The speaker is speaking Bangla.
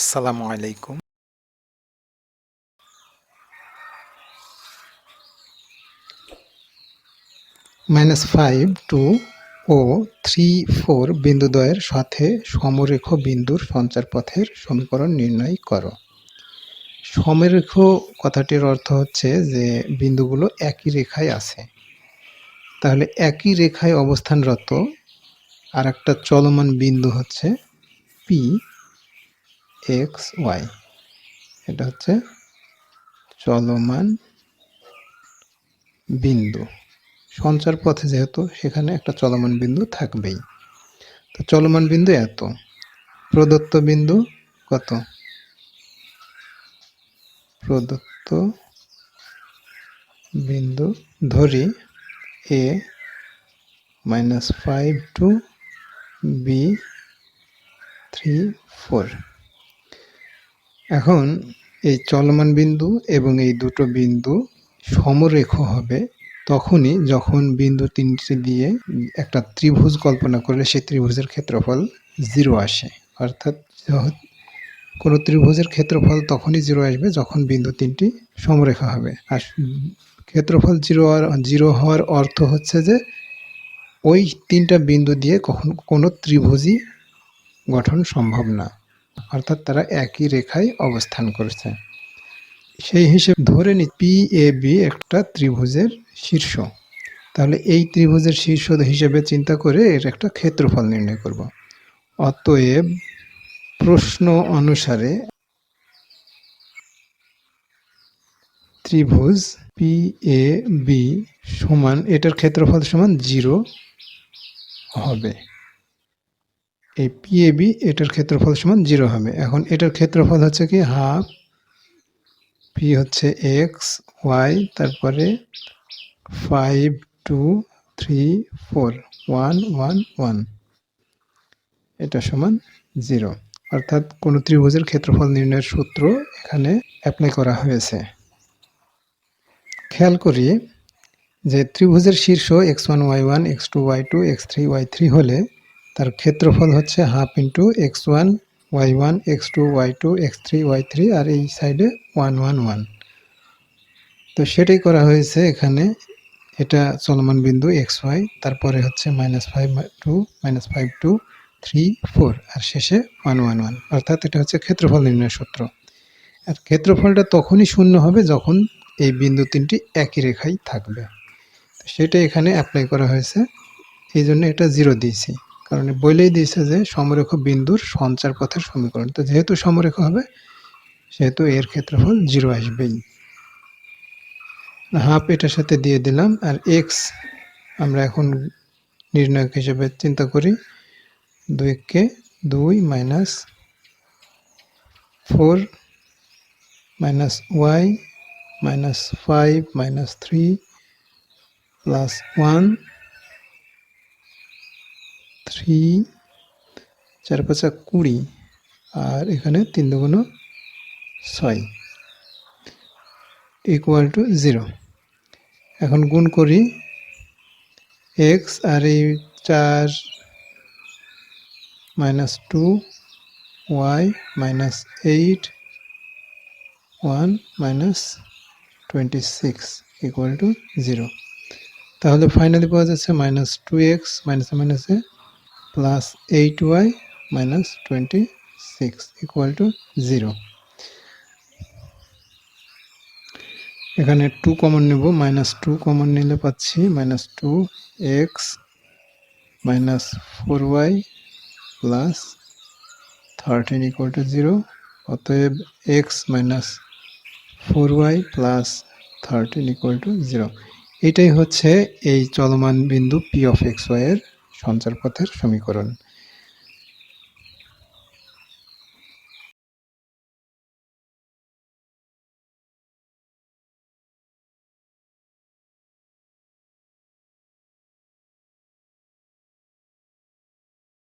আসসালামু আলাইকুম। মাইনাস ফাইভ টু ও থ্রি ফোর বিন্দুদ্বয়ের সাথে সমরেখ বিন্দুর সঞ্চার পথের সমীকরণ নির্ণয় করো। সমরেখ কথাটির অর্থ হচ্ছে যে বিন্দুগুলো একই রেখায় আছে। তাহলে একই রেখায় অবস্থানরত আর একটা চলমান বিন্দু হচ্ছে পি এক্স ওয়াই এটা হচ্ছে চলমান বিন্দু। সঞ্চার পথে যেহেতু সেখানে একটা চলমান বিন্দু থাকবেই। তো চলমান বিন্দু এত। প্রদত্ত বিন্দু কত? প্রদত্ত বিন্দু ধরি A minus five two B three four এখন এই চলমান বিন্দু এবং এই দুটো বিন্দু সমরেখ হবে, তখনই যখন বিন্দু তিনটি দিয়ে একটা ত্রিভুজ কল্পনা করলে সেই ত্রিভুজের ক্ষেত্রফল জিরো আসে। অর্থাৎ কোনো ত্রিভুজের ক্ষেত্রফল তখনই জিরো আসবে যখন বিন্দু তিনটি সমরেখা হবে। আর ক্ষেত্রফল জিরো জিরো হওয়ার অর্থ হচ্ছে যে ওই তিনটা বিন্দু দিয়ে কখন কোনো ত্রিভুজই গঠন সম্ভব না। অর্থাৎ তারা একই রেখায় অবস্থান করছে। সেই হিসেবে ধরে নি পি এ বি একটা ত্রিভুজের শীর্ষ। তাহলে এই ত্রিভুজের শীর্ষ হিসেবে চিন্তা করে এর একটা ক্ষেত্রফল নির্ণয় করব। অতএব প্রশ্ন অনুসারে ত্রিভুজ পি এ বি সমান, এটার ক্ষেত্রফল সমান জিরো হবে। এই পি এ বি এটার ক্ষেত্রফল সমান জিরো হবে। এখন এটার ক্ষেত্রফল হচ্ছে কি হাফ পি হচ্ছে এক্স ওয়াই তারপরে five two three four one one one এটা সমান জিরো অর্থাৎ কোনো ত্রিভুজের ক্ষেত্রফল নির্ণয়ের সূত্র এখানে অ্যাপ্লাই করা হয়েছে। খেয়াল করি যে ত্রিভুজের শীর্ষ x one y one x two y two x three y three হলে তার ক্ষেত্রফল হচ্ছে half into x one, y one, x two, y two, x three, y three আর এই সাইডে ওয়ান ওয়ান ওয়ান। তো সেটাই করা হয়েছে এখানে। এটা চলমান বিন্দু এক্স ওয়াই, তারপরে হচ্ছে minus five two, minus five two, three, four, আর শেষে ওয়ান ওয়ান ওয়ান। অর্থাৎ এটা হচ্ছে ক্ষেত্রফল নির্ণয় সূত্র। আর ক্ষেত্রফলটা তখনই শূন্য হবে যখন এই বিন্দু তিনটি একই রেখায় থাকবে। সেটা এখানে অ্যাপ্লাই করা হয়েছে। এই জন্য এটা জিরো দিয়েছি। কারণ বলেই দিয়েছে যে সমরেখ বিন্দুর সঞ্চার পথের সমীকরণ। তো যেহেতু সমরেখ হবে, সেহেতু এর ক্ষেত্রফল জিরো আসবেই। হাফ এটার সাথে দিয়ে দিলাম, আর এক্স আমরা এখন নির্ণায়ক হিসেবে চিন্তা করি। দুইকে দুই minus four minus y minus five minus three plus one three চার পাঁচা কুড়ি আর এখানে তিন দুগুণ ছয় ইকুয়াল টু জিরো এখন গুণ করি এক্স আর এই চার minus two y minus eight one minus twenty six equal to zero তাহলে ফাইনালি পাওয়া যাচ্ছে মাইনাস টু এক্স মাইনাসে মাইনাসে plus eight y minus twenty six equal to zero এখানে টু কমন নেব মাইনাস টু কমন নিলে পাচ্ছি minus two x minus four y plus thirteen equal to zero অতএব x minus four y plus thirteen equal to zero এটাই হচ্ছে এই চলমান বিন্দু পি অফ এক্স ওয়াইয়ের সঞ্চারপথের সমীকরণ।